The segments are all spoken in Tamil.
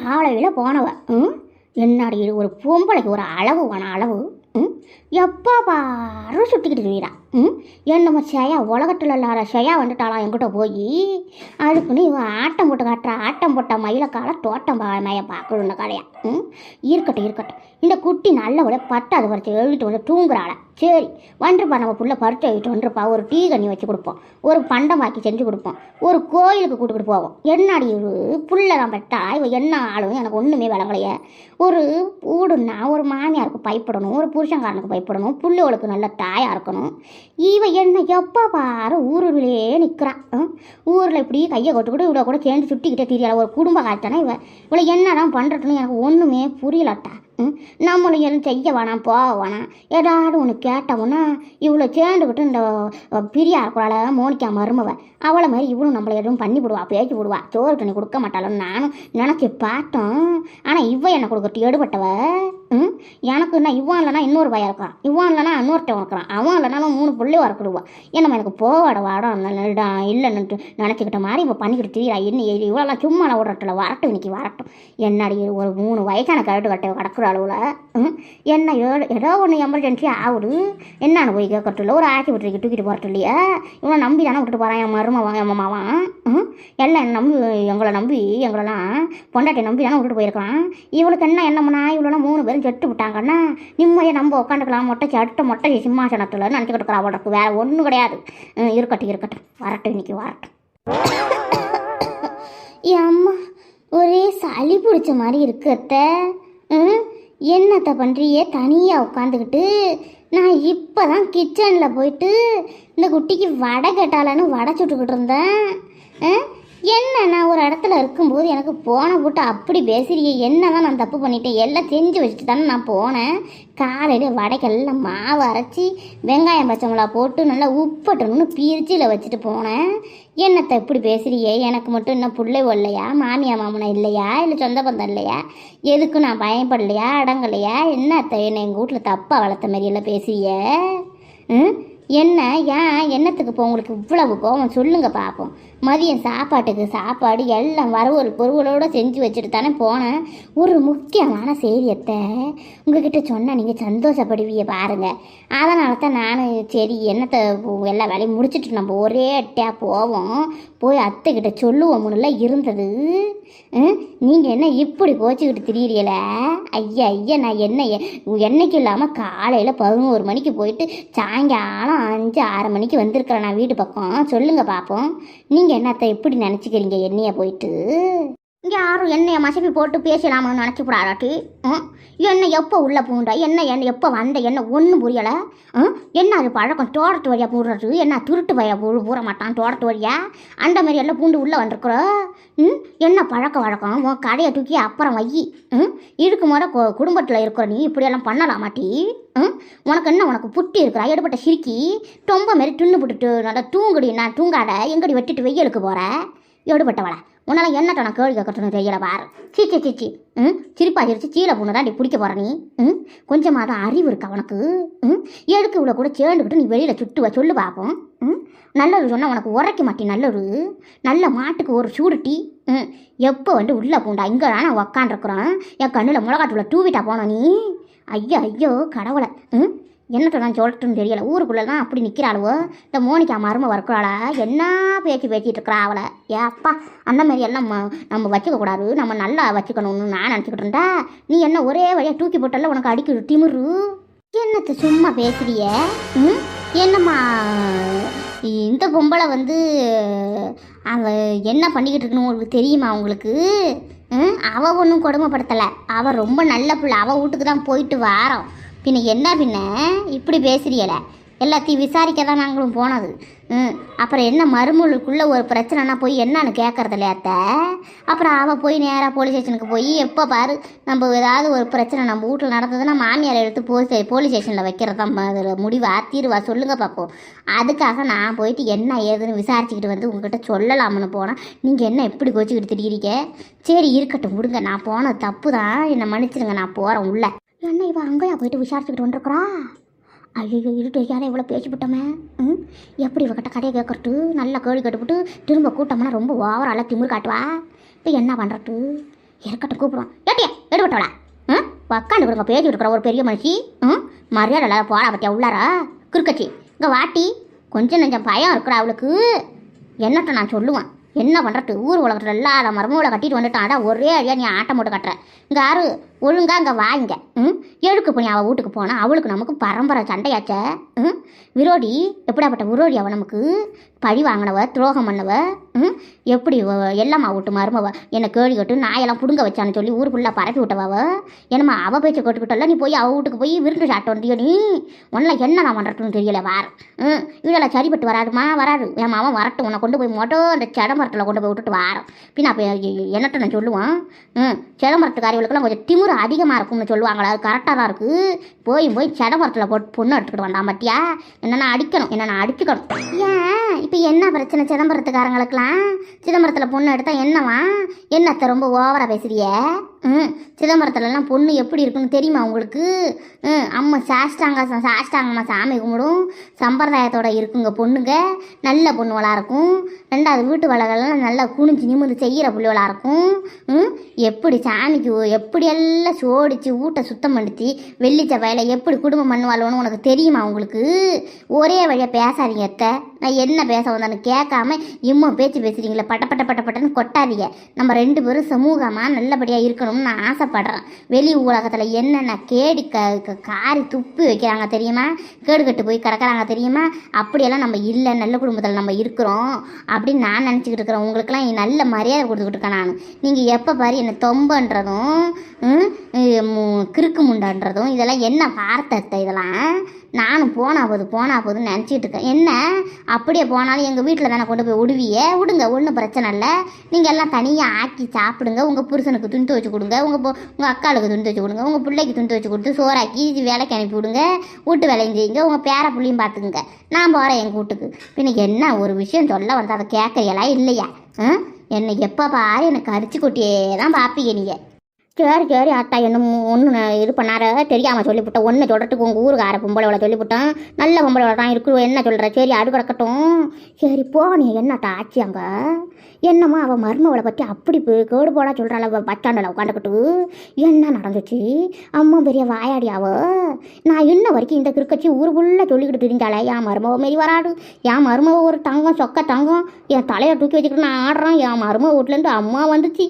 காலையில் போனவ ம்? என்னடி ஒரு பொம்பளைக்கு ஒரு அளவு வேணாம் அளவு ம்? எப்போ பாரு சுட்டிக்கிட்டு இருக்கிறா ம்? என்னமோ செய்யா உலகத்தில் இல்லாத செய்யா வந்துட்டாலாம் என்கிட்ட போய்? அதுக்குன்னு இவன் ஆட்டம் போட்டு காட்டுறா. ஆட்டம் போட்ட மயிலக்கால தோட்டம் பா- பார்க்கணும் இந்த கதையா ம்? இருக்கட்டும் இருக்கட்டும். இந்த குட்டி நல்ல பட்டாது பறிச்சு எழுதிட்டு வந்து தூங்குறாள. சரி வந்துருப்பா. நம்ம புள்ள பறித்து எழுதிட்டு வந்துருப்பா. ஒரு டீ கண்ணி வச்சு கொடுப்போம். ஒரு பண்டம் வாக்கி செஞ்சு கொடுப்போம். ஒரு கோயிலுக்கு கூட்டுக்கிட்டு போவோம். என்னடி ஒரு புள்ள தான் பெட்டா இவன் என்ன ஆளும் எனக்கு ஒன்றுமே விளங்கலையே. ஒரு ஊடுன்னா ஒரு மாமியாருக்கு பயப்படணும். ஒரு புருஷன்காரனுக்கு பயப்படணும். புள்ளைகளுக்கு நல்ல தாயாக இருக்கணும். இவ என்ன எப்போ பாரு ஊருலேயே நிற்கிறான் ஊரில் இப்படி கையை கொட்டுக்கிட்டு இவ்வளோ கூட சேர்ந்து சுட்டிக்கிட்டே தெரியல ஒரு குடும்ப காய்ச்சனா இவ. இவளை என்னதான் பண்ணுறதுன்னு எனக்கு ஒன்றுமே புரியலட்டா. நம்மளும் எதுவும் செய்ய வேணாம் போக வேணாம். ஏதாவது ஒன்று கேட்டோம்னா இவ்வளோ சேர்ந்துக்கிட்டு இந்த பிரியா இருக்கிறாள மோனிக்கா மருமவ அவளை மாதிரி இவளும் நம்மளை எதுவும் பண்ணி விடுவா பேச்சு விடுவா. சோறு தண்ணி கொடுக்க மாட்டாளன்னு நானும் நினச்சி பார்த்தோம். ஆனால் இவ என்னை கொடுக்கறது எடுபட்டவ? ம் எனக்கு என்ன இவன் இல்லைனா இன்னொரு பையன் இருக்கான். இவன் இல்லைனா இன்னொருத்தவன் இருக்கிறான். அவன் இல்லைனாலும் மூணு பிள்ளையும் வரக்கிடுவா என்னம்மா எனக்கு போவாட வாடம் இல்லைன்னு நினச்சிக்கிட்ட மாதிரி இப்போ பண்ணிக்கிட்டு தெரியுறா. என்ன இவ்வளோலாம் சும்மா விடுறட்டில் வரட்டும் இன்னைக்கு வரட்டும். என்னடி ஒரு மூணு வயசான கழுட்டு கட்ட கிடக்குற அளவில் என்ன ஏதோ ஏதோ ஒன்று எமர்ஜென்சி ஆகுது. என்னன்னு போய் கேட்கறதில்ல ஒரு ஆஸ்பத்திரிக்கு தூக்கிட்டு போகிறது இல்லையா? இவனை நம்பி தானே விட்டுட்டு போகிறான் என் மருமவன் என் மாமாவான். எல்லாம் என்னை நம்பி எங்களை நம்பி எங்களெல்லாம் பொண்டாட்டி நம்பி தானே விட்டுட்டு போயிருக்கான் இவளுக்கு என்ன என்னம்னா இவ்வளோலாம் மூணு பேரும் செட்டு விட்டாங்கன்னா நிம்மதியாக நம்ம உட்காந்துக்கலாம். மொட்டை அடுத்த மொட்டை சிம்மாசனத்தில் நினச்சிக்கிட்டு இருக்கிறா அவளுக்கு வேற ஒன்றும் கிடையாது. இருக்கட்டும் இருக்கட்டும். வரட்டும் இன்னைக்கு வரட்டும். ஏம்மா அம்மா ஒரே சளி பிடிச்ச மாதிரி இருக்கத்த ம்? என்னத்தை பண்ணுறியே தனியாக உட்காந்துக்கிட்டு நான் இப்போ தான் கிச்சனில் போயிட்டு இந்த குட்டிக்கு வடை கேட்டாலன்னு வடை சுட்டுக்கிட்டு இருந்தேன். என்ன நான் ஒரு இடத்துல இருக்கும்போது எனக்கு போன போட்டு அப்படி பேசுறியே? என்ன தான் நான் தப்பு பண்ணிட்டேன்? எல்லாம் செஞ்சு வச்சுட்டு தானே நான் போனேன். காலையில் வடைக்கெல்லாம் மாவு அரைச்சி வெங்காயம் பச்சை மிளகா போட்டு நல்லா உப்பட்டணும்னு பீரிச்சியில் வச்சுட்டு போனேன். என்னத்தை இப்படி பேசுறியே? எனக்கு மட்டும் இன்னும் பிள்ளை இல்லையா மாமியா மாமனா இல்லையா? இல்லை சொந்த பந்தம் இல்லையா? எதுக்கும் நான் பயப்படலையா? அடங்கலையா? என்னத்தை என்னை எங்கள் வீட்டில் தப்பாக வளர்த்த மாதிரியெல்லாம் எல்லாம் பேசுறிய? ம்? என்ன? ஏன்? என்னத்துக்கு இப்போ உங்களுக்கு இவ்வளவு கோவம்? சொல்லுங்கள் பார்ப்போம் மதியம் சாப்பாட்டுக்கு சாப்பாடு எல்லாம் வரவொரு பொருளோடு செஞ்சு வச்சுட்டு தானே போனேன். ஒரு முக்கியமான செய்தியத்தை உங்ககிட்ட சொன்னால் நீங்கள் சந்தோஷப்படுவீங்க பாருங்கள் அதனால தான் நான் சரி என்னத்தை எல்லா வேலையும் முடிச்சுட்டு நம்ம ஒரே அட்டையாக போவோம். போய் அத்தைக்கிட்ட சொல்லுவோம்னுல இருந்தது. நீங்கள் என்ன இப்படி கோச்சிக்கிட்டு திரியிறீல ஐயா ஐயா நான் என்ன என்னைக்கு இல்லாமல் காலையில் பதினோரு மணிக்கு போயிட்டு சாயங்காலம் அஞ்சு ஆறு மணிக்கு வந்திருக்கிறேன் நான் வீட்டு பக்கம். சொல்லுங்கள் பார்ப்போம் நீங்கள் என்னத்தை எப்படி நினச்சிக்கிறீங்க? என்னைய போயிட்டு? யாரும் என்னைய மசப்பி போட்டு பேசலாமான்னு நினச்சிக்கூடாட்டி ம் என்ன எப்போ உள்ளே பூண்டா? என்ன என்ன எப்போ வந்த? என்ன ஒன்றும் புரியலை. ம் என்ன அது பழக்கம்? தோட்டத்து வழியாக பூடுறது? என்ன திருட்டு வழியா பூ பூற மாட்டான் தோட்டத்து வழியா? அந்த மாதிரி எல்லாம் பூண்டு உள்ளே வந்திருக்குறோ? ம்? என்ன பழக்க வழக்கம்? உன் கடையை தூக்கி அப்புறம் வை. ம்? இதுக்கு முறை குடும்பத்தில் இருக்கிற நீ இப்படியெல்லாம் பண்ணலாமாட்டி? ம்? உனக்கு என்ன? உனக்கு புட்டி இருக்கிறா எடுபட்ட சிரிக்கி. தொம்ப மாரி துண்ணு போட்டுட்டு நல்லா தூங்குடி. நான் தூங்காத. எங்கடி வெட்டிட்டு வெயிலுக்கு போகிற எடுபட்டவள? உன்னால் என்னட்ட நான் கேள்வி கேட்கறதுன்னு தெரியல பாரு. சீச்சி சீச்சி ம்? சிரிப்பா சிரிச்சு சீலை பொண்ணு தான் நீ பிடிக்க போற நீ? ம்? கொஞ்சமாக தான் அறிவு இருக்கு அவனுக்கு ம்? எதுக்கு இவ்வளோ கூட சேர்ந்துக்கிட்டு நீ வெளியில் சுட்டுவ? சொல்லு பார்ப்போம் ம்? நல்லது சொன்னால் உனக்கு உரைக்க மாட்டேன் நல்லது. நல்ல மாட்டுக்கு ஒரு சூடுட்டி ம்? எப்போ வந்து உள்ளே பூண்டா? இங்கே தான் நான் உக்காண்டிருக்குறேன் என் கண்ணில் மிளகாட்டுள்ள தூவிட்டா போன நீ? ஐயோ ஐயோ கடவுளை. ம்? என்னத்தை தான் சொல்லட்டுன்னு தெரியலை. ஊருக்குள்ளே தான் அப்படி நிற்கிறாளுவோ இந்த மோனிக்கா மரும வரக்குறாளா என்ன பேச்சு பேசிகிட்டு இருக்கிறா அவளை? ஏப்பா அந்த மாதிரி எல்லாம் ம- நம்ம வச்சுக்கக்கூடாது நம்ம நல்லா வச்சுக்கணும்னு நான் நினச்சிக்கிட்டு இருந்தா நீ என்ன ஒரே வழியாக தூக்கி போட்டால உனக்கு அடிக்குது திமிரு? என்னத்தை சும்மா பேசுறிய? ம்? என்னம்மா இந்த பொம்பளை வந்து அவ என்ன பண்ணிக்கிட்டு இருக்கணும் உங்களுக்கு தெரியுமா உங்களுக்கு? அவள் அவ ஒன்றும் கொடுமைப்படுத்தலை. அவள் ரொம்ப நல்ல பிள்ளை. அவள் வீட்டுக்கு தான் போயிட்டு வாரோம் பின்ன என்ன பின்ன? இப்படி பேசுறியல. எல்லாத்தையும் விசாரிக்க தான் நாங்களும் போனது. ம். அப்புறம் என்ன மருமகளுக்குள்ளே ஒரு பிரச்சனைனா போய் என்னன்னு கேட்கறது இல்லையாத்த அப்புறம் அவள் போய் நேராக போலீஸ் ஸ்டேஷனுக்கு போய் எப்போ பாரு நம்ம ஏதாவது ஒரு பிரச்சனை நம்ம வீட்டில் நடந்ததுன்னா மாமியாரை எடுத்து போலீஸ் போலீஸ் ஸ்டேஷனில் வைக்கிறது தான் அதில் முடிவா. தீர்வா சொல்லுங்க பார்ப்போம் அதுக்காக நான் போயிட்டு என்ன ஏதுன்னு விசாரிச்சுக்கிட்டு வந்து உங்ககிட்ட சொல்லலாம்னு போனால் நீங்கள் என்ன எப்படி கோச்சிக்கிட்டு திடீரிக்க சரி இருக்கட்டும் விடுங்க. நான் போனது தப்பு தான் என்னை மன்னிச்சிடுங்க. நான் போகிறேன் உள்ள. என்ன இவன் அங்கேயா போயிட்டு விசாரிச்சுக்கிட்டு வந்துருக்குறா? ஐயோ இருட்டு யாரே இவ்வளோ பேசிவிட்டோமே. ம்? எப்படி இவகிட்ட கடையை கேட்கறது? நல்லா கேள்வி கேட்டுவிட்டு திரும்ப கூட்டம்னா ரொம்ப ஓவரால திமிரு காட்டுவா? இப்போ என்ன பண்ணுறது இருக்கட்டும் கூப்பிடுவோம் ஏட்டியா எடுபட்டோளா ம்? உக்காந்து கொடுங்க பேசி இருக்கிற ஒரு பெரிய மனுஷி. ம்? மரியாதை இல்லாத போடா பற்றியா உள்ளாரா? குறுக்கச்சி. இங்கே வாட்டி கொஞ்சம் நெஞ்சம் பயம் இருக்குடா அவளுக்கு. என்னட்ட நான் சொல்லுவேன்? என்ன பண்ணுறது ஊர் உலகத்தில் இல்லாத மருமகளை கட்டிட்டு வந்துட்டான். அதான் ஒரே அடியாக நீ ஆட்டம் போட்டு கட்டுற. இங்கே யாரு? ஒழுங்காக அங்கே வாங்க. ம்? எழுக்கு போய் அவள் வீட்டுக்கு போனால் அவளுக்கு நமக்கு பரம்பரை சண்டையாச்ச. ம்? விரோடி எப்படியாப்பட்ட விரோடி அவள் நமக்கு? பழி வாங்கினவ துரோகம் பண்ணவ ம்? எப்படி எல்லாம் விட்டு மருமவ என்னை கேள்வி கட்டு நாயெல்லாம் பிடுங்க வச்சான்னு சொல்லி ஊர் ஃபுல்லாக பரப்பி விட்டவாவ என்னம்மா அவள் பேச்சை கேட்டுக்கிட்டல நீ போய் அவள் வீட்டுக்கு போய் விருந்து சாப்பிட்டு வந்தியோ நீ? ஒன்றில் என்ன நான் பண்ணுறதுன்னு தெரியல வார். ம்? இதெல்லாம் சரிப்பட்டு வராதுமா? வராது. என் மாமன் வரட்டும். உன்னை கொண்டு போய் மொட்டோ அந்த செடமரத்தில் கொண்டு போய் விட்டுட்டு வாரோம் பின்ன அப்போ என்னட்ட நான் சொல்லுவான்? ம்? செடமரத்துக்காரிகளுக்கெல்லாம் கொஞ்சம் திமிரு அதிகமாக இருக்கும்னு சொல்லுவாங்களா அது கரெக்டாக தான் இருக்குது போய் போய் செடமரத்தில் போட்டு பொண்ணு எடுத்துக்கிட்டு வந்தான் பட்டியா என்னென்ன அடிக்கணும் என்னென்ன அடிச்சுக்கணும்? ஏன்? இப்போ என்ன பிரச்சனை சிதம்பரத்துக்காரங்களுக்கெல்லாம்? சிதம்பரத்தில் பொண்ணு எடுத்தால் என்னவா? என்னத்த ரொம்ப ஓவராக பேசுறிய? ம் சிதம்பரத்துலலாம் பொண்ணு எப்படி இருக்குன்னு தெரியுமா உங்களுக்கு? ம் அம்மா சாஷ்டாங்க சாஷ்டாங்கம்மா சாமி கும்பிடும். சம்பிரதாயத்தோட இருக்குங்க பொண்ணுங்க. நல்ல பொண்ணுவளாக இருக்கும். ரெண்டாவது வீட்டு வளர்கள்லாம் நல்லா குனிஞ்சு நிமிந்து செய்கிற பிள்ளைவளாக இருக்கும். ம் எப்படி சாமிக்கு ஒ- நல்லா சோடிச்சு வீட்டை சுத்தம் பண்ணிச்சு வெள்ளிச்ச வயலை எப்படி குடும்பம் பண்ணுவாளோன்னு உனக்கு தெரியுமா உங்களுக்கு? ஒரே வழியாக பேசாதீங்க அத்தை. நான் என்ன பேச வந்தான்னு கேட்காம இம்மா பேச்சு பேசுகிறீங்களே பட்ட பட்ட பட்ட பட்டன்னு கொட்டாதீங்க. நம்ம ரெண்டு பேரும் சமூகமாக நல்லபடியாக இருக்கணும்னு நான் ஆசைப்படுறேன். வெளி உலகத்தில் என்னென்ன கேடி க க- காரி துப்பி வைக்கிறாங்க தெரியுமா? கேடு கட்டு போய் கிடக்கிறாங்க தெரியுமா? அப்படியெல்லாம் நம்ம இல்லை நல்ல குடும்பத்தில் நம்ம இருக்கிறோம் அப்படின்னு நான் நினச்சிக்கிட்டு இருக்கிறேன். உங்களுக்கெல்லாம் நல்ல மரியாதை கொடுத்துக்கிட்டு இருக்கேன் நான். நீங்கள் எப்போ பாரு என்னை தொம்பன்றதும் ம், கிறுக்கு முண்டான்றதும் இதெல்லாம் என்ன வார்த்தை இதெல்லாம்? நானும் போனா போது போனா போதுன்னு நினச்சிட்டு இருக்கேன். என்ன? அப்படியே போனாலும் எங்கள் வீட்டில் தானே கொண்டு போய் விடுவியே விடுங்க ஒன்றும் பிரச்சனை இல்லை. நீங்கள் எல்லாம் தனியாக ஆக்கி சாப்பிடுங்க. உங்கள் புருஷனுக்கு துணி துவச்சி கொடுங்க. உங்கள் உங்கள் அக்காளுக்கு துணி துவச்சி கொடுங்க. உங்கள் பிள்ளைக்கு துணி துவச்சி கொடுத்து சோறாக்கி வேலைக்கு அனுப்பி விடுங்க. வீட்டு வேலையும் செய்யுங்க. உங்கள் பேர பிள்ளையும் பார்த்துக்குங்க நான் போகிறேன் எங்கள் வீட்டுக்கு. பின்ன என்ன ஒரு விஷயம் சொல்ல வந்து அதை கேட்கையெல்லாம் இல்லையா? ஆ? என்னை எப்போ பாரு எனக்கு அரிச்சு கொட்டியே தான் பார்ப்பீங்க நீங்கள் சரி சரி அத்தா என்ன ஒன்று இது பண்ணார. தெரியாமல் சொல்லிவிட்டேன் ஒன்று சொல்கிறதுக்கு உங்கள் ஊருக்கார பொம்பளை சொல்லிவிட்டேன் நல்ல பொம்பளை தான் இருக்கு. என்ன சொல்கிற சரி அது கிடக்கட்டும். சரி போ நீ என்னட்டா ஆச்சு அங்கே? என்னம்மா அவள் மருமவளை பற்றி அப்படி கேடு போடா சொல்கிறாள் அவள் பச்சாண்டில் உட்காந்துக்கிட்டு? என்ன நடந்துச்சு? அம்மா பெரிய வாயாடி அவ. நான் இன்ன வரைக்கும் இந்த கிருக்கச்சி ஊர் ஃபுல்லாக சொல்லிக்கிட்டு தெரிஞ்சாலே என் மருமவ மாரி வராடு என் மருமவ ஒரு தங்கம் சொக்க தங்கம். என் தலையை தூக்கி வச்சுக்கிட்டு நான் ஆடுறேன். என் மருமவ வீட்டிலேருந்து அம்மா வந்துச்சு.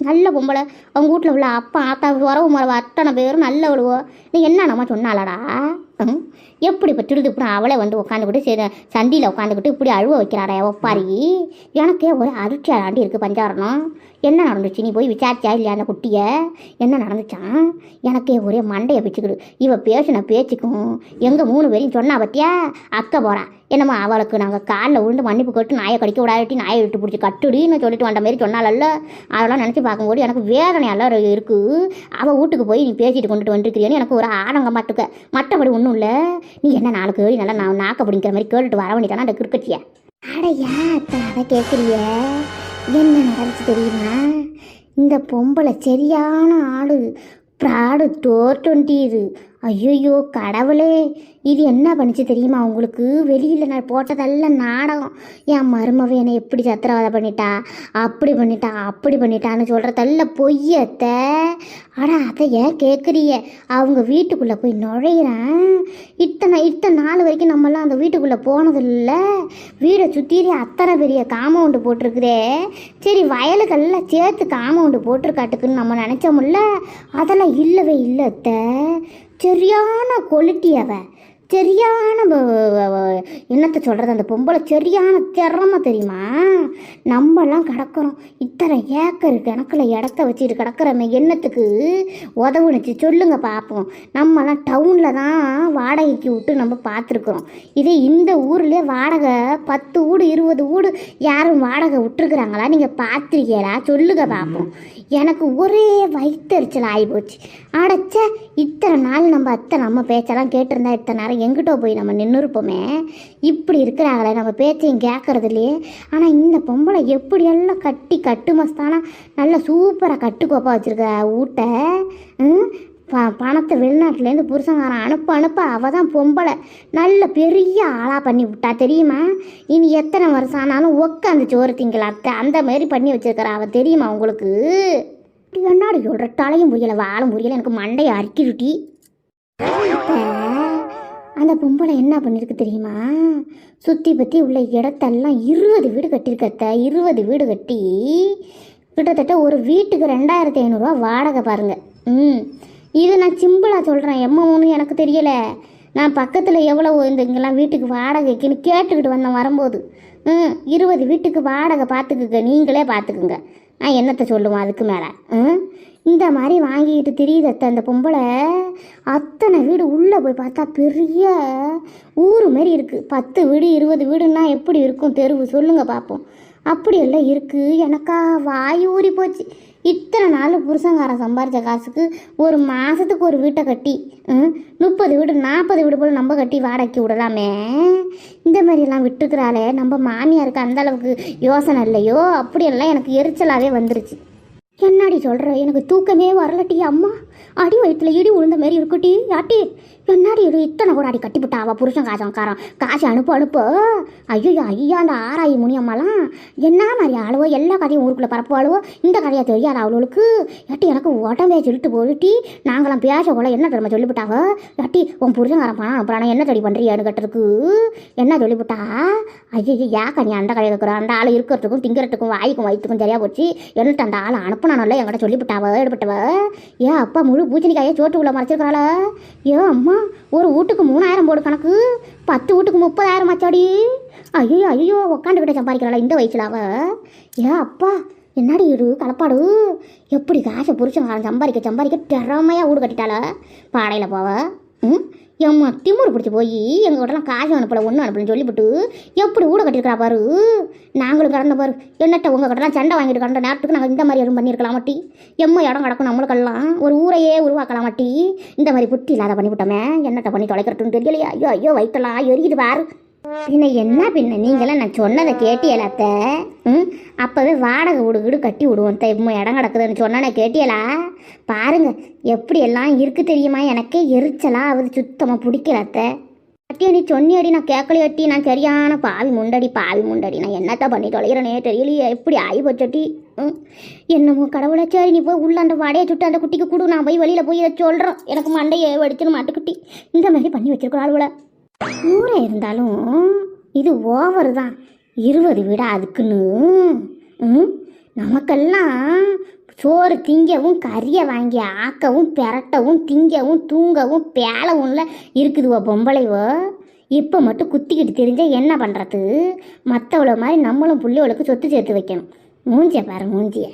நல்ல பொம்பளை. அவங்க வீட்டில் உள்ள அப்பா ஆத்தா உறவு முறவு அத்தனை பேரும் நல்ல விழுவோ நீ என்ன நம்ம சொன்னாலடா எப்படி இப்போ திருது இப்படி அவளே வந்து உட்காந்துக்கிட்டு சரி சந்தியில் உட்காந்துக்கிட்டு இப்படி அழுவ வைக்கிறாடா ஒப்பாரி? எனக்கே ஒரு அதிர்ச்சியாக ஆண்டி இருக்குது பஞ்சாரணம். என்ன நடந்துச்சு? நீ போய் விசாரிச்சா இல்லையா அந்த குட்டியை? என்ன நடந்துச்சான் எனக்கே ஒரே மண்டையை பிச்சுக்கிடு. இவ பேசின பேச்சுக்கும் எங்கள் மூணு பேரையும் சொன்னா பத்தியா? அக்கா போகிறான் என்னம்மா அவளுக்கு நாங்கள் காலில் விழுந்து மன்னிப்பு கட்டு நாயை கடிக்க விடாட்டி நாயை விட்டு பிடிச்சி கட்டுடின்னு சொல்லிட்டு வந்த மாதிரி சொன்னாலல்ல அதெல்லாம் நினச்சி பார்க்கும்போது எனக்கு வேதனையெல்லாம் இருக்குது அவள் வீட்டுக்கு போய் நீ பேசிட்டு கொண்டுட்டு வந்துருக்கிறியான்னு எனக்கு ஒரு ஆடங்க மாட்டுக்க மற்றபடி ஒன்றும் இல்லை நீ என்ன நாலு கேள்வி நல்லா நான் நாக்க பிடிக்கிற மாதிரி கேட்டுட்டு வர வேண்டியதானே அந்த கிறுக்கச்சிய? அடையா அத்தை அதை கேட்குறிய என்ன நடந்துச்சு தெரியுமா? இந்த பொம்பளை சரியான ஆளு. ப்ராடு டோர் டுவெண்ட்டி இது ஐயோ கடவுளே இது என்ன பண்ணிச்சு தெரியுமா உங்களுக்கு? வெளியில் நான் போட்டதெல்லாம் நாடகம். என் மருமவ என்னை எப்படி சத்திரவாதம் பண்ணிட்டா? அப்படி பண்ணிட்டா அப்படி பண்ணிட்டான்னு சொல்கிறதெல்லாம் பொய்யத்த ஆனால் அதை ஏன் கேட்குறிய அவங்க வீட்டுக்குள்ளே போய் நுழையிறேன். இத்தனை இத்தனை நாள் வரைக்கும் நம்மலாம் அந்த வீட்டுக்குள்ளே போனதில்ல. வீடை சுற்றிலே அத்தனை பெரிய காம்பவுண்டு போட்டிருக்குதே. சரி வயலுக்கெல்லாம் சேர்த்து காம்பவுண்டு போட்டிருக்காட்டுக்குன்னு நம்ம நினச்சோம்ல? அதெல்லாம் இல்லவே இல்லை அத்தை. சரியான கொளுட்டி அவ. சரியான என்னத்தை சொல்கிறது அந்த பொம்பளை சரியான திறமை தெரியுமா? நம்மலாம் கிடக்கிறோம். இத்தனை ஏக்கர் கணக்கில் இடத்த வச்சுட்டு கிடக்கிறோமே என்னத்துக்கு? உதவுனுச்சு. சொல்லுங்க பார்ப்போம் நம்மலாம் டவுனில் தான் வாடகைக்கு விட்டு நம்ம பார்த்துருக்குறோம் இதே இந்த ஊர்லேயே வாடகை பத்து வீடு இருபது வீடு யாரும் வாடகை விட்டுருக்குறாங்களா? நீங்கள் பார்த்துருக்கீங்களா சொல்லுங்க பார்ப்போம் எனக்கு ஒரே வயிற்றுச்சல் ஆகிப்போச்சு அடைச்ச இத்தனை நாள் நம்ம அத்தை நம்ம பேச்செல்லாம் கேட்டிருந்தா இத்தனை நேரம் எங்கிட்ட போய் நம்ம நின்று இருப்போமே இப்படி இருக்கிறாங்களே நம்ம பேச்சையும் கேட்கறது இல்லையே. ஆனால் இந்த பொம்பளை எப்படியெல்லாம் கட்டி கட்டு மஸ்தானா நல்லா சூப்பராக கட்டுக்கோப்பா வச்சுருக்க ஊட்டை ப பணத்தை வெளிநாட்டிலேருந்து புருஷங்காரன் அனுப்ப அனுப்ப அவள் தான் பொம்பளை. நல்ல பெரிய ஆளாக பண்ணி விட்டா தெரியுமா? இனி எத்தனை வருஷம் ஆனாலும் உட்காந்து சோறு திங்கலாம் அத்தை. அந்த மாதிரி பண்ணி வச்சிருக்கிறா அவள் தெரியுமா உங்களுக்கு? என்னாடி சொல்கிற தலையும் புரியலை வாழும் புரியலை எனக்கு மண்டையை அரிக்கிருட்டி. அந்த பொம்பளை என்ன பண்ணியிருக்கு தெரியுமா? சுற்றி பற்றி உள்ள இடத்தெல்லாம் இருபது வீடு கட்டியிருக்கத்த இருபது வீடு கட்டி கிட்டத்தட்ட ஒரு வீட்டுக்கு ரெண்டாயிரத்தி ஐநூறுரூவா வாடகை பாருங்கள் ம். இது நான் சிம்பிளாக சொல்கிறேன் எம்மன்னு எனக்கு தெரியலை. நான் பக்கத்தில் எவ்வளோ இந்த இங்கெல்லாம் வீட்டுக்கு வாடகைக்குன்னு கேட்டுக்கிட்டு வந்தேன் வரும்போது. ம் இருபது வீட்டுக்கு வாடகை பார்த்துக்குங்க நீங்களே பார்த்துக்குங்க நான் என்னத்தை சொல்லுவேன் அதுக்கு மேலே? ம் இந்த மாதிரி வாங்கிக்கிட்டு தெரியுது அத்தை அந்த பொம்பளை. அத்தனை வீடு உள்ளே போய் பார்த்தா பெரிய ஊர் மாதிரி இருக்குது பத்து வீடு இருபது வீடுன்னா எப்படி இருக்கும்? தெருவு. சொல்லுங்கள் பார்ப்போம் அப்படியெல்லாம் இருக்குது எனக்கா வாய் ஊறி போச்சு. இத்தனை நாள் புருஷங்காரன் சம்பாரித்த காசுக்கு ஒரு மாதத்துக்கு ஒரு வீட்டை கட்டி முப்பது வீடு நாற்பது வீடு போல் நம்ம கட்டி வாடகைக்கு விடலாமே. இந்த மாதிரியெல்லாம் விட்டுக்கிறாளே நம்ம மாமியாருக்கு அந்தளவுக்கு யோசனை இல்லையோ? அப்படியெல்லாம் எனக்கு எரிச்சலாகவே வந்துருச்சு. என்னடி சொல்கிற எனக்கு தூக்கமே வரலட்டி அம்மா. அடி வயிற்றுல இடி உளுந்த மாரி இருக்குட்டி யாட்டி என்னடி இது? இத்தனை கூட அடி கட்டிவிட்டா அவள் புருஷன் காசங்காரன் காசு அனுப்பு அனுப்பு. ஐயோ ஐயா அந்த ஆராயி முனியம்மாலாம். என்ன மாதிரி ஆளுவோ? எல்லா கதையும் ஊருக்குள்ளே பரப்புவாளுவோ? இந்த கதையை தெரியாது அவளுக்கு? யாட்டி எனக்கு உடம்பே சொல்லிட்டு போயிட்டி நாங்களாம் பேச கூட என்ன தெரியுமா சொல்லிவிட்டாவ? யாட்டி உன் புருஷங்காரன் பணம் அனுப்புறானா? என்ன தடி பண்ணுறியான்னு கேட்டதுக்கு? என்ன சொல்லிவிட்டா? ஐயோ ஏக்கா நீ அந்த கடையை இருக்கிற அந்த ஆள் இருக்கிறதுக்கும் திங்கிறதுக்கும் வாய்க்கும் வயிற்றுக்கும் சரியாக போச்சு. என்னட்டு அந்த ஆள் ஆளை அனுப்புனானல்ல என்கிட்ட சொல்லிவிட்டாவ எடுபட்டவ? ஏ அப்பா முழு பூச்சணிக்காயை சோட்டு உள்ள மறைச்சிருக்கிறாள? ஏ அம்மா ஒரு வீட்டுக்கு மூணாயிரம் போடு கணக்கு. பத்து வீட்டுக்கு முப்பதாயிரம் ஆச்சாடி. ஐயோ ஐயோ உக்காந்துக்கிட்ட சம்பாதிக்கிறாளா இந்த வயசில் அவ. ஏ அப்பா என்னடி இரு கலப்பாடு? எப்படி காசை புருஷன் சம்பாதிக்க சம்பாதிக்க திறமையாக வீடு கட்டிட்டாள? பாடையில் போவ. ம்? எம்மா திமுரு பிடிச்சி போய் எங்கள் வீட்டெல்லாம் காசு அனுப்பலை ஒன்றும் அனுப்பலன்னு சொல்லிவிட்டு எப்படி ஊட கட்டியிருக்கிறா பாரு? நாங்களும் கடந்த பாரு என்னட்ட உங்கள் கிட்டலாம் சண்டை வாங்கிட்டு கடந்த நேரத்துக்கு நாங்கள் இந்த மாதிரி எதுவும் பண்ணியிருக்கலாம் மாட்டி எம்மா இடம் கிடக்கும் நம்மளுக்கெல்லாம். ஒரு ஊரையே உருவாக்கலாம் மாட்டி இந்த மாதிரி புத்தி இல்லாத பண்ணிவிட்டோமே என்னட்ட பண்ணி தொலைக்கிறதுன்னு தெரியலையா. ஐயோ ஐயோ வயிற்றலாம் எரியுது பாரு. பின்ன என்ன பின்ன? நீங்களாம் நான் சொன்னதை கேட்டியல அத்தை. ம்? அப்போவே வாடகை வீடு கட்டி விடுவோம் இப்போ இடம் கிடக்குதுன்னு சொன்னேனே கேட்டியலா? பாருங்க எப்படி எல்லாம் இருக்கு தெரியுமா? எனக்கே எரிச்சலாக ஆகுது சுத்தமாக பிடிக்கலாத்த அட்டியா நீ சொன்னியடி நான் கேட்கலையட்டி. நான் சரியான பாவி முண்டடி பாவி முண்டடி. நான் என்னத்த பண்ணி தொலைகிறனே தெரியலையே. எப்படி ஆகி போச்சட்டி? ம்? என்னமோ கடவுளை சரி நீ போய் உள்ள அந்த வடையை சுட்டு அந்த குட்டிக்கு கொடு. நான் போய் வெளியில் போய் இதை எனக்கு மண்டையை வடிச்சுன்னு மாட்டுக்குட்டி இந்த மாதிரி பண்ணி வச்சிருக்கோம் ஆளுவலை கூட இருந்தாலும் இது ஓவர் தான். இருபது விட அதுக்குன்னு. ம்? நமக்கெல்லாம் சோறு திங்கவும் கறியை வாங்கி ஆக்கவும் பெரட்டவும் திங்கவும் தூங்கவும் பேலவும்ல இருக்குதுவோ பொம்பளைவோ? இப்போ மட்டும் குத்திக்கிட்டு தெரிஞ்சால் என்ன பண்ணுறது மற்றவள மாதிரி நம்மளும் புள்ளிவளுக்கு சொத்து சேர்த்து வைக்கணும். மூஞ்சிய பாரு மூஞ்சிய.